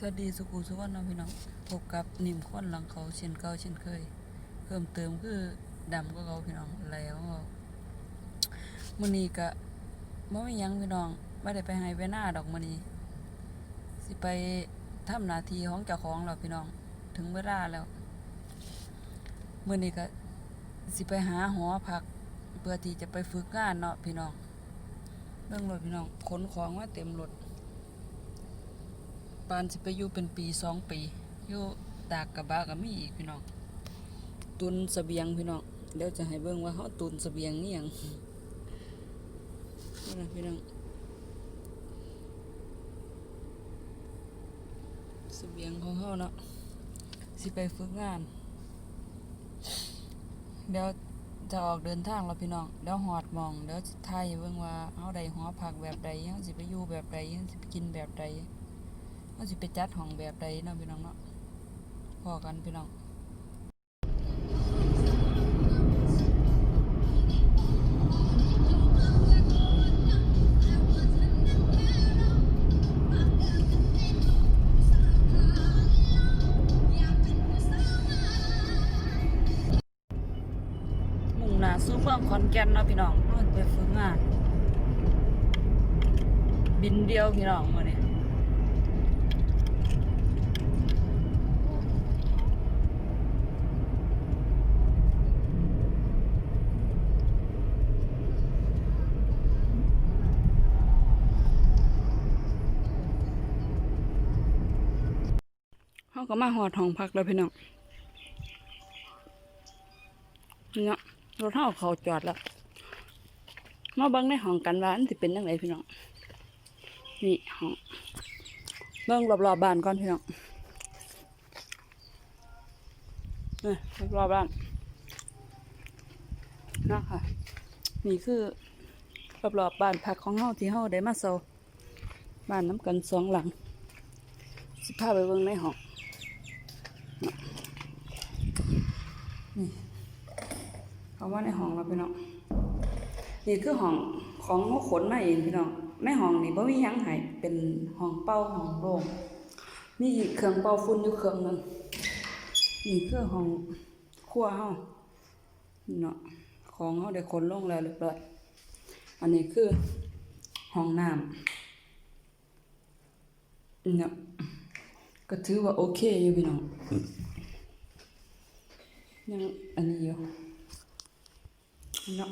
สวัสดีสุขุสุวรรณพี่น้องพบกับนิ่มข้นหลังเขาเช่นเก่าเช่นเคย เพิ่มเติมคือดำก็เขาพี่น้องแล้วมื้อนี้ก็บ่มียังพี่น้องบ่ได้ไปให้ไปหน้าดอกมื้อนี้สิไปทำนาทีของเจ้าของแล้วพี่น้อง ถึงเวลาแล้วมื้อนี้ก็สิไปหาหอพักเพื่อที่จะไปฝึกงานเนาะพี่น้องเรื่องรถพี่น้องขนของมาเต็มรถ ปานสิไปอยู่เป็นปีสองปีอยู่ตากกระบะก็มีอีกพี่น้องตุนสเสบียงพี่น้องเดี๋ยวจะให้เบิ่งว่าเฮาตุนสเสบียงนี่ยังนี่นะพี่น้องสเสบียงของเฮาเนาะสิไปฝึกงาน เดี๋ยวจะออกเดินทางแล้วพี่น้องเดี๋ยวหอดมองเดี๋ยวสิถ่ายเบิ่งว่าเฮาได้หอพักแบบใดเฮาสิไปอยู่แบบใดเฮาสิไปกินแบบใด ว่าสิไปจัดห้องแบบใดเนาะพี่น้องเนาะพอกันพี่น้องมุ่งหน้าสู่เมืองขอนแก่นเนาะพี่น้องเราไปฝึกงาน บินเดียวพี่น้องมื้อนี้ เขาก็มาหอดห้องพักแล้วพี่น้องนี่เนาะรถเฮาเขาจอดแล้วมาบิ่งในห้องกันว่าอันสิเป็นยังไงพี่น้องนี่ห้องเบิ่งรอบๆบ้านก่อนพี่น้องนี่รอบๆบ้านนะค่ะนี่คือรอบๆบ้านพักของเฮาที่เฮาได้มาเซาบ้านน้ำกันสองหลังสิพาไปเบิ่งในห้อง นี่เขาว่าในห้องเราพี่น้องนี่คือห้องของเขาขนมาเองพี่น้องในห้องนี่บ่มีหยังให้เป็นห้องเป่าห้องโล่งมีเครื่องเป่าฝุ่นอยู่เครื่องหนึ่งนี่คือห้องครัวเฮานี่เนาะของเฮาได้ขนลงแล้วเรียบร้อยอันนี้คือห้องน้ำเนี่ย ก็ถือว่าโอเคอยู่พี่น้องยังอันนี้อยู่เนาะ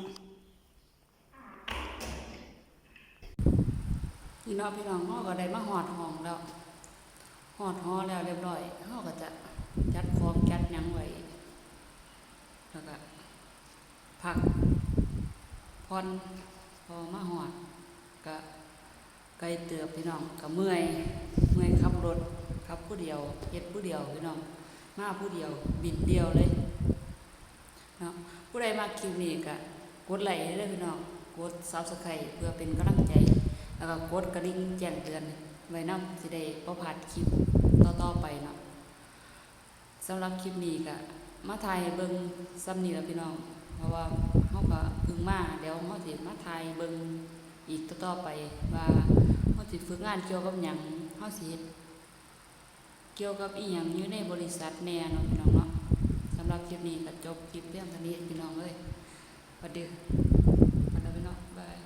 นี่เนาะพี่น้องเฮาก็ได้มาหอดห้องแล้วหอดหอแล้วเรียบร้อยเฮาก็จะจัดของจัดหยังไว้แล้วก็พักผ่อนพอมาหอดก็ไกลเตือบพี่น้องก็เมื่อย เมื่อยขับรถ ขับผู้เดียวเฮ็ดผู้เดียวพี่น้องมาผู้เดียว บินเดียวเลยเนาะผู้ใดมาคลิปนี้ก็กดไลค์เด้อพี่น้องกด Subscribe เพื่อเป็นกำลังใจ แล้วก็กดกระดิ่งแจ้งเตือนไว้นำสิได้บ่พลาดคลิปต่อๆไปเนาะสำหรับคลิปนี้ก็มาถ่ายเบิ่งซ้ำนี้ล่ะพี่น้อง เพราะว่าเฮาก็เพิ่งมาเดี๋ยวเฮาสิมาถ่ายเบิ่งอีกต่อๆไปว่าเฮาสิฝึกงานเกี่ยวกับหยังเฮาสิเฮ็ด เกี่ยวกับอีหยังอยู่ในบริษัทแน่นาะพี่น้องเนาะสำหรับคลิปนี้ก็จบคลิปเรื่องท่านี้พี่น้องเอ้ยประเดี๋ยวประเดี๋วพี่น้องบาย